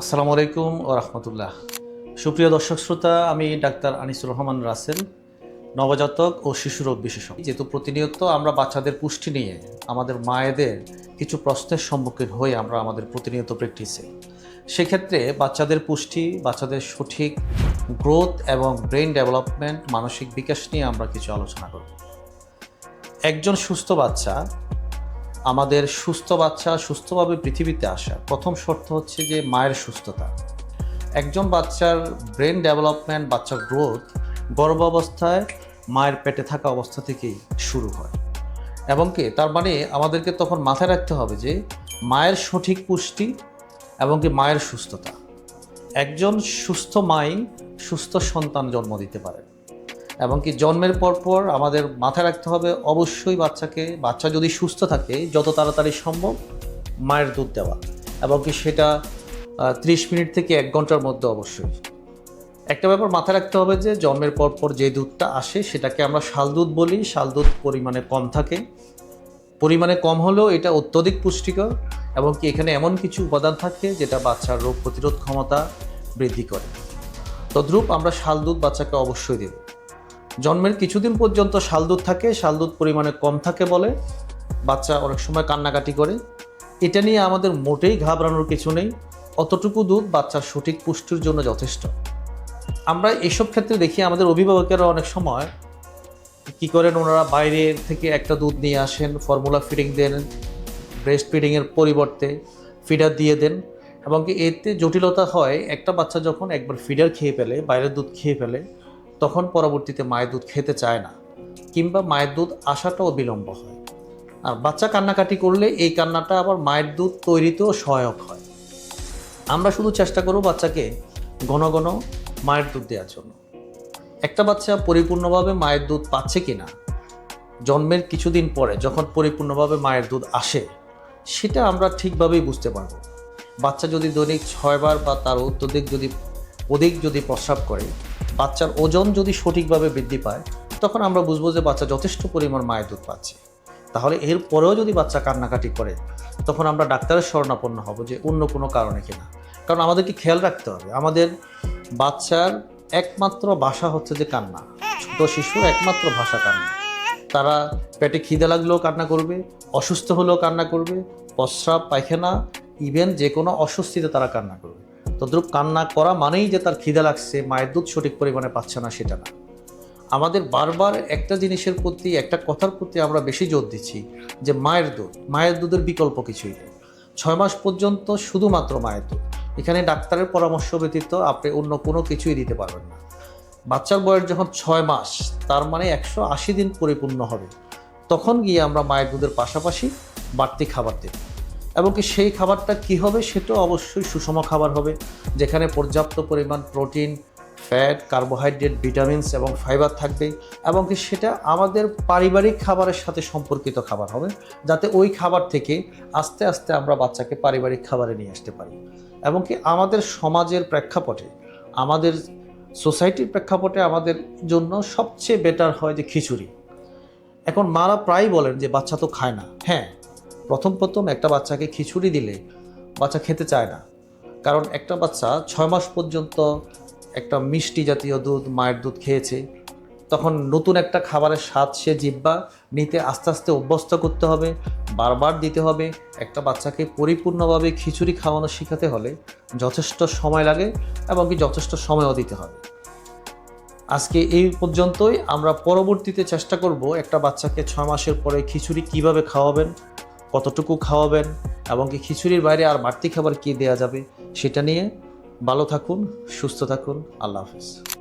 আসসালামু আলাইকুম ও রহমতুল্লাহ। সুপ্রিয় দর্শক শ্রোতা, আমি ডাক্তার আনিসুর রহমান রাসেল, নবজাতক ও শিশু রোগ বিশেষজ্ঞ। যেহেতু প্রতিনিয়ত আমরা বাচ্চাদের পুষ্টি নিয়ে আমাদের মায়েদের কিছু প্রশ্নের সম্মুখীন হয়ে আমরা আমাদের প্রতিনিয়ত প্র্যাকটিসে সেক্ষেত্রে বাচ্চাদের পুষ্টি, বাচ্চাদের সঠিক গ্রোথ এবং ব্রেন ডেভেলপমেন্ট মানসিক বিকাশ নিয়ে আমরা কিছু আলোচনা করব। একজন সুস্থ বাচ্চা আমাদের সুস্থ বাচ্চা সুস্থভাবে পৃথিবীতে আসা। প্রথম শর্ত হচ্ছে যে মায়ের সুস্থতা। একজন বাচ্চার ব্রেন ডেভেলপমেন্ট বাচ্চার গ্রোথ গর্ভ অবস্থায় মায়ের পেটে থাকা অবস্থা থেকেই শুরু হয়। এবং কি, তার মানে আমাদেরকে তখন মাথায় রাখতে হবে যে মায়ের সঠিক পুষ্টি এবং কি মায়ের সুস্থতা। একজন সুস্থ মাই সুস্থ সন্তান জন্ম দিতে পারে এবং কি জন্মের পর পর আমাদের মাথায় রাখতে হবে অবশ্যই বাচ্চাকে, বাচ্চা যদি সুস্থ থাকে, যত তাড়াতাড়ি সম্ভব মায়ের দুধ দেওয়া। এবং কি সেটা ত্রিশ মিনিট থেকে এক ঘণ্টার মধ্যে অবশ্যই। একটা ব্যাপার মাথায় রাখতে হবে যে, জন্মের পর পর যে দুধটা আসে, সেটাকে আমরা শাল দুধ বলি। শাল দুধ পরিমাণে কম থাকে। পরিমাণে কম হলেও এটা অত্যধিক পুষ্টিকর এবং কি এখানে এমন কিছু উপাদান থাকে, যেটা বাচ্চার রোগ প্রতিরোধ ক্ষমতা বৃদ্ধি করে। তদ্রূপ আমরা শাল দুধ বাচ্চাকে অবশ্যই দেব। জন্মের কিছুদিন পর্যন্ত শাল দুধ থাকে শাল দুধ পরিমাণে কম থাকে বলে বাচ্চা অনেক সময় কান্নাকাটি করে। এটা নিয়ে আমাদের মোটেই ঘাবড়ানোর কিছু নেই, অতটুকু দুধ বাচ্চার সঠিক পুষ্টির জন্য যথেষ্ট। আমরা এসব ক্ষেত্রে দেখি আমাদের অভিভাবকেরা অনেক সময় কি করেন, ওনারা বাইরে থেকে একটা দুধ নিয়ে আসেন ফর্মুলা ফিডিং দেন ব্রেস্ট ফিডিংয়ের পরিবর্তে ফিডার দিয়ে দেন এবং এতে জটিলতা হয়, একটা বাচ্চা যখন একবার ফিডার খেয়ে ফেলে, বাইরের দুধ খেয়ে ফেলে তখন পরবর্তীতে মায়ের দুধ খেতে চায় না, কিংবা মায়ের দুধ আসাটাও বিলম্ব হয়। আর বাচ্চা কান্নাকাটি করলে এই কান্নাটা আবার মায়ের দুধ তৈরিতেও সহায়ক হয়। আমরা শুধু চেষ্টা করব বাচ্চাকে ঘন ঘন মায়ের দুধ দেওয়ার জন্য। একটা বাচ্চা পরিপূর্ণভাবে মায়ের দুধ পাচ্ছে কি না জন্মের কিছুদিন পরে যখন পরিপূর্ণভাবে মায়ের দুধ আসে, সেটা আমরা ঠিকভাবেই বুঝতে পারব। বাচ্চা যদি দৈনিক ছয়বার বা তার অত্যধিক যদি অধিক যদি প্রস্রাব করে বাচ্চার ওজন যদি সঠিকভাবে বৃদ্ধি পায়, তখন আমরা বুঝব যে বাচ্চা যথেষ্ট পরিমাণ মায়ের দুধ পাচ্ছে। তাহলে এর পরেও যদি বাচ্চা কান্নাকাটি করে, তখন আমরা ডাক্তারের শরণাপন্ন হব যে অন্য কোনো কারণে কিনা। কারণ আমাদেরকে খেয়াল রাখতে হবে, আমাদের বাচ্চার একমাত্র ভাষা হচ্ছে যে কান্না। ছোট শিশুর একমাত্র ভাষা কান্না। তারা পেটে খিদে লাগলেও কান্না করবে, অসুস্থ হলেও কান্না করবে, প্রস্রাব, পায়খানা ইভেন যে কোনো অস্বস্তিতে তারা কান্না করবে। তদ্রুপ কান্না করা মানেই যে তার খিদে লাগছে, মায়ের দুধ সঠিক পরিমাণে পাচ্ছে না সেটা না। আমাদের বারবার একটা জিনিসের প্রতি, একটা কথার প্রতি আমরা বেশি জোর দিচ্ছি যে মায়ের দুধ, মায়ের দুধের বিকল্প কিছুই নেই। ছয় মাস পর্যন্ত শুধুমাত্র মায়ের দুধ। এখানে ডাক্তারের পরামর্শ ব্যতীত আপনি অন্য কোনো কিছুই দিতে পারবেন না। বাচ্চার বয়স যখন ছয় মাস, তার মানে একশো আশি দিন পরিপূর্ণ হবে। তখন গিয়ে আমরা মায়ের দুধের পাশাপাশি বাড়তি খাবার দেব। এবং কি সেই খাবারটা কি হবে সেটাও অবশ্যই সুষম খাবার হবে, যেখানে পর্যাপ্ত পরিমাণ প্রোটিন ফ্যাট কার্বোহাইড্রেট ভিটামিনস এবং ফাইবার থাকবে এবং কি সেটা আমাদের পারিবারিক খাবারের সাথে সম্পর্কিত খাবার হবে, যাতে ওই খাবার থেকে আস্তে আস্তে আমরা বাচ্চাকে পারিবারিক খাবারে নিয়ে আসতে পারি। এবং কি আমাদের সমাজের প্রেক্ষাপটে, আমাদের সোসাইটির প্রেক্ষাপটে আমাদের জন্য সবচেয়ে বেটার হয় যে খিচুড়ি। এখন মারা প্রায় বলেন যে বাচ্চা তো খায় না। হ্যাঁ প্রথম প্রথম একটা বাচ্চাকে খিচুড়ি দিলে বাচ্চা খেতে চায় না। কারণ একটা বাচ্চা ছয় মাস পর্যন্ত একটা মিষ্টি জাতীয় দুধ, মায়ের দুধ খেয়েছে। তখন নতুন একটা খাবারের স্বাদ সে জিব্বা নিতে আস্তে আস্তে অভ্যস্ত করতে হবে, বারবার দিতে হবে। একটা বাচ্চাকে পরিপূর্ণভাবে খিচুড়ি খাওয়ানো শেখাতে হলে যথেষ্ট সময় লাগে এবং কি যথেষ্ট সময়ও দিতে হবে। আজকে এই পর্যন্তই। আমরা পরবর্তীতে চেষ্টা করব একটা বাচ্চাকে ছয় মাসের পরে খিচুড়ি কীভাবে খাওয়াবেন কতটুকু খাওয়াবেন এবং কি খিচুড়ির বাইরে আর বাড়তি খাবার কী দেওয়া যাবে সেটা নিয়ে ভালো থাকুন, সুস্থ থাকুন। আল্লাহ হাফিজ।